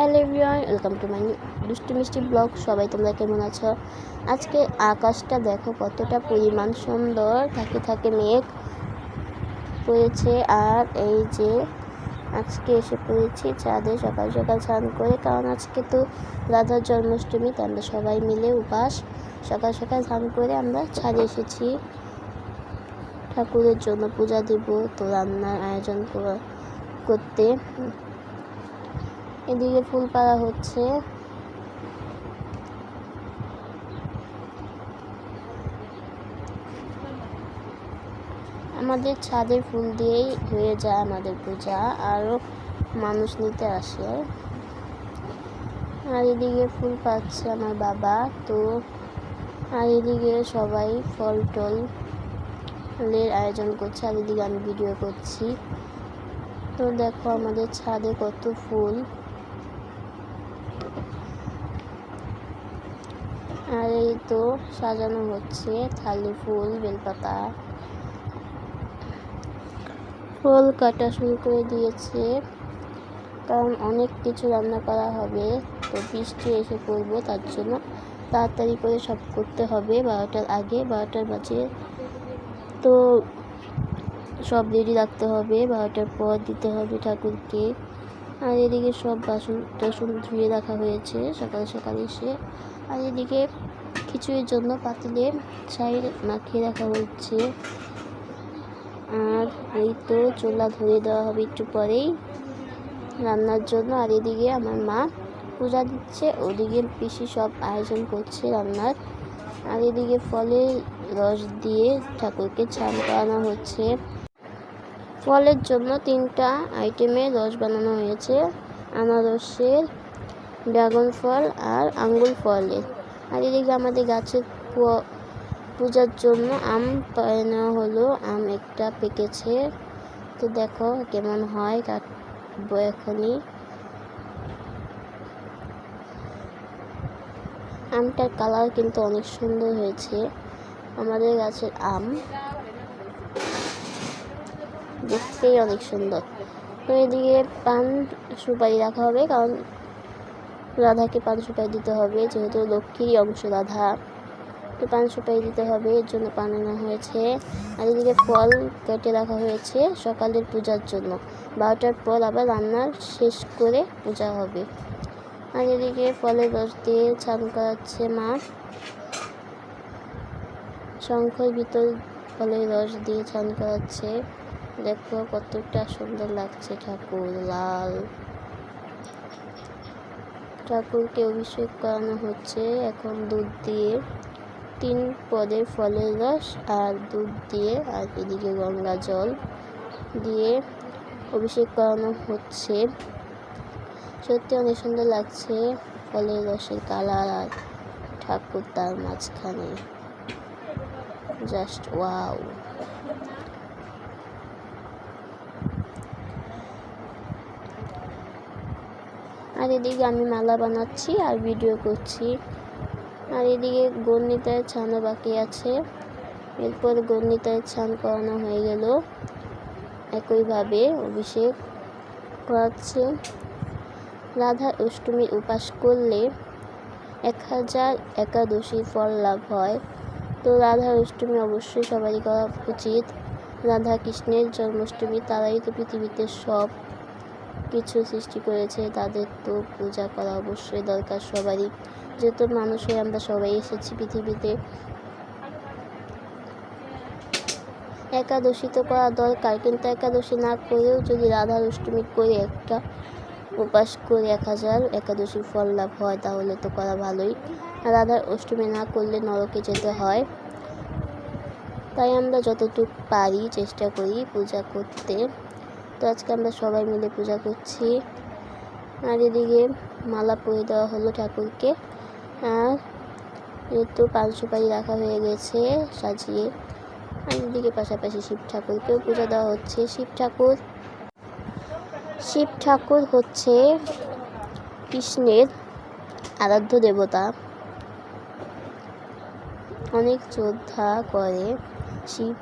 Hello everyone, welcome to my দুষ্টু মিষ্টি blog. সবাই তোমরা কেমন আছো? আজকে আকাশটা দেখো কতটা পরিমাণ সুন্দর। থাকে থাকে মেঘ পড়েছে আর এই যে আজকে এসে পড়েছি চাঁদে সকাল সকাল স্নান করে। কারণ আজকে তো রাধার জন্মাষ্টমী তাই আমরা সবাই মিলে উপাস সকাল সকাল স্নান করে আমরা ছাদে এসেছি। ঠাকুরের জন্য পূজা দেব, তো রান্নার আয়োজন করতে। এদিকে ফুল পাড়া হচ্ছে। আমাদের ছাদের ফুল দিয়েই হয়ে যায় আমাদের পূজা আরও মানুষ নিতে আসে। আর এদিকে ফুল পাচ্ছে আমার বাবা, তো আর এদিকে সবাই ফল টল ফুলের আয়োজন করছে, আর এদিকে আমি ভিডিও করছি। তো দেখো আমাদের ছাদে কত ফুল। আর এই তো সাজানো হচ্ছে থালি, ফুল, বেলপাতা। ফুল কাটা শুরু করে দিয়েছে। কারণ অনেক কিছু রান্না করা হবে, তো বৃষ্টি এসে পড়ব তার জন্য। তাড়াতাড়ি করে সব করতে হবে বারোটার আগে, বারোটার বাজে। তো সব রেডি রাখতে হবে, বারোটার পর দিতে হবে ঠাকুরকে। আর এদিকে সব বাসন টাসন ধুয়ে রাখা হয়েছে, সকাল সকাল এসে। আর এদিকে খিচুড়ির জন্য পাতিলে ছাই মাখিয়ে রাখা হচ্ছে। আর এই তো চুলা ধরে দেওয়া হবে একটু পরেই রান্নার জন্য। আর এদিকে আমার মা পূজা দিচ্ছে ওদিকে পিসি সব আয়োজন করছে রান্নার। আর এদিকে ফলের রস দিয়ে ঠাকুরকে ছান করানো হচ্ছে। ফলের জন্য তিনটা আইটেমের রস বানানো হয়েছে। আনারসের ড্রাগন ফল আর আঙ্গুর ফলের আর এদিকে আমাদের গাছের পূজার জন্য আম পায়ে নেওয়া হলো, আম একটা পেকেছে। তো দেখো কেমন হয়, কাটবো এখনই। আমটার কালার কিন্তু অনেক সুন্দর হয়েছে। আমাদের গাছের আম দেখতেই অনেক সুন্দর। তো এদিকে পান সুপারি রাখা হবে, কারণ রাধাকে পান সুপারি দিতে হবে, যেহেতু লক্ষ্মীরই অংশ রাধা। তো পান সুপারি দিতে হবে, এর জন্য পান আনা হয়েছে। আর এদিকে ফল কেটে রাখা হয়েছে সকালের পূজার জন্য। বারোটার পর আবার রান্না শেষ করে পূজা হবে। আর এদিকে ফলের রস দিয়ে ছান করাচ্ছে মা। শঙ্খের ভিতর ফলের রস দিয়ে ছান করাচ্ছে। দেখো কতটা সুন্দর লাগছে ঠাকুর, লাল। ঠাকুরকে অভিষেক করানো হচ্ছে। এখন দুধ দিয়ে তিন পদের ফলের রস আর দুধ দিয়ে আর এদিকে গঙ্গা জল দিয়ে অভিষেক করানো হচ্ছে। সত্যি অনেক সুন্দর লাগছে ফলের রসের কালার আর ঠাকুর তার মাঝখানে। Just wow. আর এদিকে আমি মালা বানাচ্ছি আর ভিডিও করছি। আর এদিকে গন্ডিতায় ছানা বাকি আছে। এরপর গন্ডিতায় ছান করানো হয়ে গেল। একইভাবে অভিষেক করাচ্ছে। রাধা অষ্টমী উপাস করলে এক হাজার একাদশী ফল লাভ হয়। তো রাধা অষ্টমী অবশ্যই সবারই করা উচিত। রাধা কৃষ্ণের জন্মাষ্টমী, তারাই তো পৃথিবীতে সব। কিছু সৃষ্টি করেছে, তাদের তো পূজা করা অবশ্যই দরকার সবারই। যেহেতু মানুষ হয়ে আমরা সবাই এসেছি পৃথিবীতে, একাদশী তো করা দরকার, কিন্তু একাদশী না করেও যদি রাধার অষ্টমী করে একটা উপাস করে এক হাজার একাদশীর ফল লাভ হয়, তাহলে তো করা ভালোই। রাধার অষ্টমী না করলে নরকে যেতে হয়। তাই আমরা যতটুকু পারি চেষ্টা করি পূজা করতে। তো আজকে আমরা সবাই মিলে পূজা করছি। আর এদিকে মালা পরে দেওয়া হলো ঠাকুরকে। আর যেহেতু পান সুপারি রাখা হয়ে গেছে সাজিয়ে, আর এদিকে পাশাপাশি শিব ঠাকুরকেও পূজা দেওয়া হচ্ছে। শিব ঠাকুর শিব ঠাকুর হচ্ছে কৃষ্ণের আরাধ্য দেবতা। অনেক শ্রদ্ধা করে শিব।